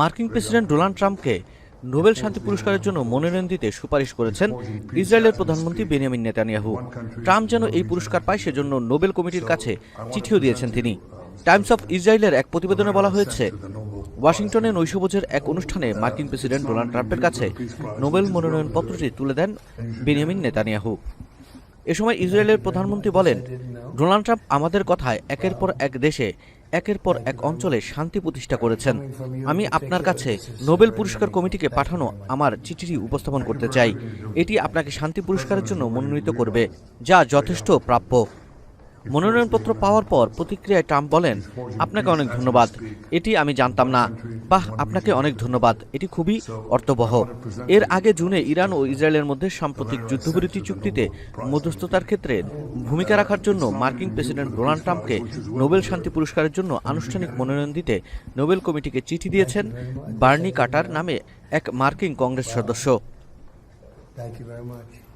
মার্কিন president Donald ট্রাম্পকে Nobel শান্তি পুরস্কারের জন্য মনোনয়ন দিতে সুপারিশ করেছেন ইসরায়েলের প্রধানমন্ত্রী বেনিয়ামিন নেতানিয়াহু। ট্রাম্প যেন এই পুরস্কার পায় সেজন্য নোবেল কমিটির কাছে চিঠিও দিয়েছেন তিনি। টাইমস অফ ইসরায়েলের এক প্রতিবেদনে বলা হয়েছে ওয়াশিংটনে নৈশভোজের এক অনুষ্ঠানে মার্কিন প্রেসিডেন্ট ডোনাল্ড ট্রাম্পের কাছে নোবেল মনোনয়ন পত্রটি তুলে দেন বেনিয়ামিন নেতানিয়াহু। এ সময় ইসরায়েলের প্রধানমন্ত্রী বলেন ডোনাল্ড ট্রাম্প আমাদের কথায় একের পর এক দেশে একের পর এক অঞ্চলে শান্তি প্রতিষ্ঠা করেছেন। আমি আপনার কাছে নোবেল পুরস্কার কমিটিকে পাঠানো আমার চিঠিটি উপস্থাপন করতে চাই। এটি আপনাকে শান্তি পুরস্কারের জন্য মনোনীত করবে, যা যথেষ্ট প্রাপ্য। মনোনয়নপত্র পাওয়ার পর প্রতিক্রিয়ায় ট্রাম্প বলেন, আপনাকে অনেক ধন্যবাদ। এটি আমি জানতাম না। বাহ, আপনাকে অনেক ধন্যবাদ। এটি খুবই অর্থবহ। এর আগে জুনে ইরান ও ইসরায়েলের মধ্যে সাম্প্রতিক যুদ্ধবিরতি চুক্তিতে মধ্যস্থতার ক্ষেত্রে ভূমিকা রাখার জন্য মার্কিন প্রেসিডেন্ট ডোনাল্ড ট্রাম্পকে নোবেল শান্তি পুরস্কারের জন্য আনুষ্ঠানিক মনোনয়ন দিতে নোবেল কমিটিকে চিঠি দিয়েছেন বার্নি কাটার নামে এক মার্কিন কংগ্রেস সদস্য।